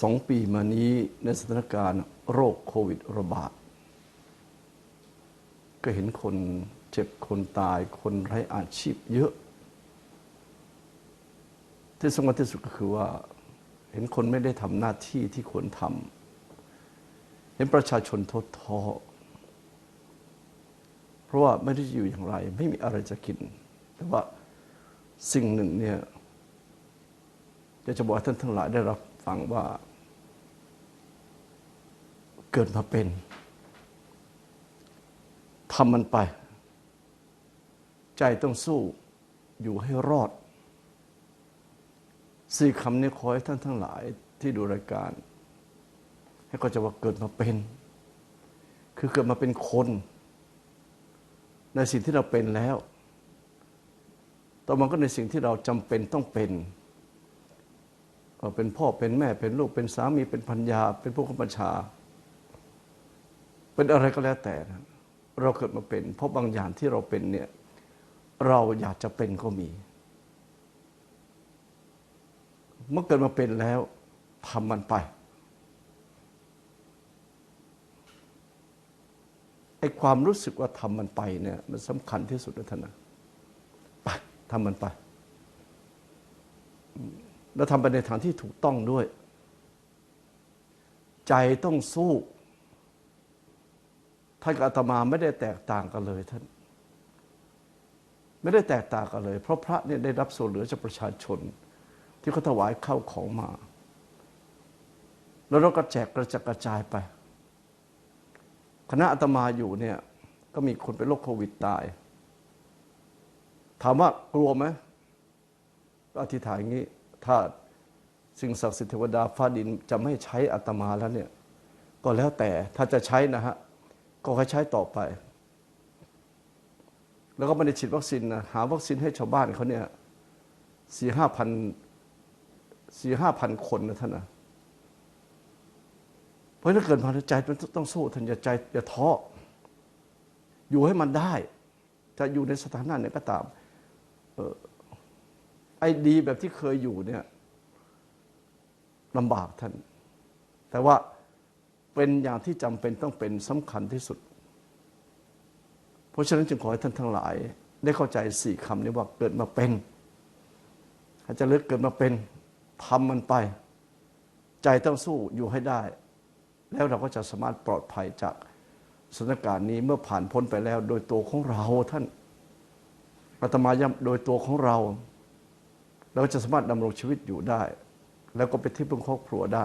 สองปีมานี้ในสถานการณ์โรคโควิดระบาด ก็เห็นคนเจ็บคนตายคนไร้อาชีพเยอะ ที่สำคัญที่สุดก็คือว่า เห็นคนไม่ได้ทำหน้าที่ที่ควรทำเห็นประชาชนท้อท้อเพราะว่าไม่ได้อยู่อย่างไร ไม่มีอะไรจะกิน แต่ว่าสิ่งหนึ่งเนี่ยจะจะบอกท่านทั้งหลายได้รับฟังว่า เกิดมาเป็นทำมันไป ใจต้องสู้อยู่ให้รอดสี่คำนี้ขอให้ท่านทั้งหลายที่ดูรายการ ให้ก็จะว่าเกิดมาเป็น คือเกิดมาเป็นคน ในสิ่งที่เราเป็นแล้ว ต่อมาก็ในสิ่งที่เราจำเป็นต้องเป็นเป็นพ่อเป็นแม่เป็นลูกเป็นสามีเป็นพัญญา เป็นผู้กำกับชา เป็นอะไรก็แล้วแต่นะเราเกิดมาเป็น เพราะบางอย่างที่เราเป็นเนี่ยเราอยากจะเป็นก็มี เมื่อเกิดมาเป็นแล้วทำมันไปไอ้ความรู้สึกว่าทำมันไปเนี่ยมันสำคัญที่สุดนะท่านนะไปทำมันไป แล้วทำไปในทางที่ถูกต้องด้วย ใจต้องสู้ ท่านกับอาตมาไม่ได้แตกต่างกันเลยท่าน ไม่ได้แตกต่างกันเลย เพราะพระเนี่ยได้รับส่วนเหลือจากประชาชน ที่เขาถวายเข้าวของมา แล้วเราก็แจกกระจัดกระจายไป คณะอาตมาอยู่เนี่ยก็มีคนเป็นโรคโควิดตาย ถามว่ากลัวไหมอธิษฐานอย่างนี้ถ้าสิ่งศักดิ์สิทธิ์เทวดาฟ้าดินจะไม่ใช้อาตมาแล้วเนี่ย ก็แล้วแต่ถ้าจะใช้นะฮะ ก็ให้ใช้ต่อไป แล้วก็ไม่ได้ฉีดวัคซีนนะหาวัคซีนให้ชาวบ้านเขาเนี่ยสี่ห้าพันสี่ห้าพันคนนะท่านนะเพราะถ้าเกิดมาใจมันต้องสู้ท่านอย่าใจอย่าท้ออยู่ให้มันได้จะอยู่ในสถานะไหนก็ตามออไอ้ดีแบบที่เคยอยู่เนี่ยลำบากท่าน แต่ว่า เป็นอย่างที่จำเป็นต้องเป็นสำคัญที่สุด เพราะฉะนั้นจึงขอให้ท่านทั้งหลาย ได้เข้าใจสี่คำนี้ว่าเกิดมาเป็นอาจจะเลือกเกิดมาเป็นทำมันไป ใจต้องสู้อยู่ให้ได้ แล้วเราก็จะสามารถปลอดภัยจากสถานการณ์นี้เมื่อผ่านพ้นไปแล้ว โดยตัวของเราท่านอาตมาย้ำโดยตัวของเรา เราจะสามารถดำรงชีวิตอยู่ได้ แล้วก็เป็นที่พึ่งครอบครัวได้